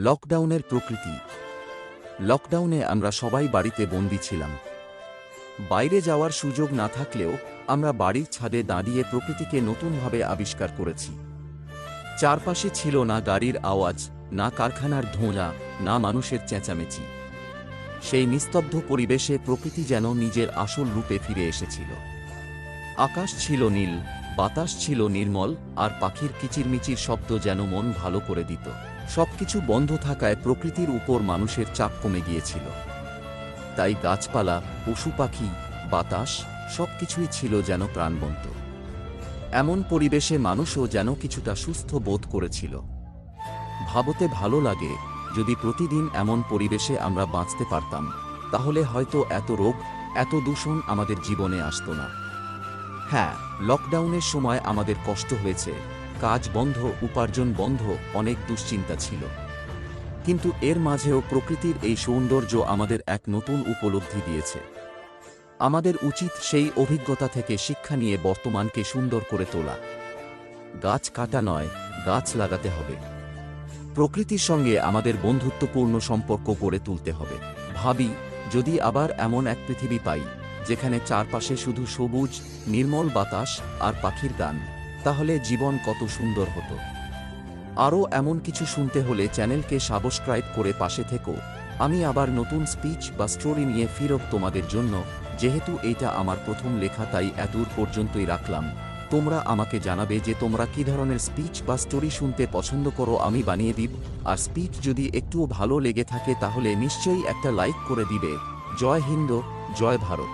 লকডাউনের প্রকৃতি। লকডাউনে আমরা সবাই বাড়িতে বন্দি ছিলাম। বাইরে যাওয়ার সুযোগ না থাকলেও আমরা বাড়ির ছাদে দাঁড়িয়ে প্রকৃতিকে নতুনভাবে আবিষ্কার করেছি। চারপাশে ছিল না গাড়ির আওয়াজ, না কারখানার ধোঁয়া, না মানুষের চেঁচামেচি। সেই নিস্তব্ধ পরিবেশে প্রকৃতি যেন নিজের আসল রূপে ফিরে এসেছিল। আকাশ ছিল নীল, বাতাস ছিল নির্মল, আর পাখির কিচিরমিচির শব্দ যেন মন ভালো করে দিত। সবকিছু বন্ধ থাকায় প্রকৃতির উপর মানুষের চাপ কমে গিয়েছিল। তাই গাছপালা, পশু পাখি, বাতাস, সবকিছুই ছিল যেন প্রাণবন্ত। এমন পরিবেশে মানুষও যেন কিছুটা সুস্থ বোধ করেছিল। ভাবতে ভালো লাগে, যদি প্রতিদিন এমন পরিবেশে আমরা বাঁচতে পারতাম, তাহলে হয়তো এত রোগ, এত দূষণ আমাদের জীবনে আসতো না। হ্যাঁ লকডাউনের সময় আমাদের কষ্ট হয়েছে কাজ বন্ধ, উপার্জন বন্ধ, অনেক দুশ্চিন্তা ছিল। কিন্তু এর মাঝেও প্রকৃতির এই সৌন্দর্য আমাদের এক নতুন উপলব্ধি দিয়েছে। আমাদের উচিত সেই অভিজ্ঞতা থেকে শিক্ষা নিয়ে বর্তমানকে সুন্দর করে তোলা। গাছ কাটা নয়, গাছ লাগাতে হবে। প্রকৃতির সঙ্গে আমাদের বন্ধুত্বপূর্ণ সম্পর্ক গড়ে তুলতে হবে। ভাবি, যদি আবার এমন এক পৃথিবী পাই, যেখানে চারপাশে শুধু সবুজ, নির্মল বাতাস আর পাখির গান। তাহলে জীবন কত সুন্দর হতো। আরও এমন কিছু শুনতে হলে চ্যানেলকে সাবস্ক্রাইব করে পাশে থেকো। আমি আবার নতুন স্পিচ বা স্টোরি নিয়ে ফিরব তোমাদের জন্য, যেহেতু এইটা আমার প্রথম লেখা তাই এদূর পর্যন্তই রাখলাম। তোমরা আমাকে জানাবে যে তোমরা কি ধরনের স্পিচ বা স্টোরি শুনতে পছন্দ করো আমি বানিয়ে দিব, আর স্পিচ যদি একটুও ভালো লেগে থাকে তাহলে নিশ্চয়ই একটা লাইক করে দিবে। জয় হিন্দ, জয় ভারত।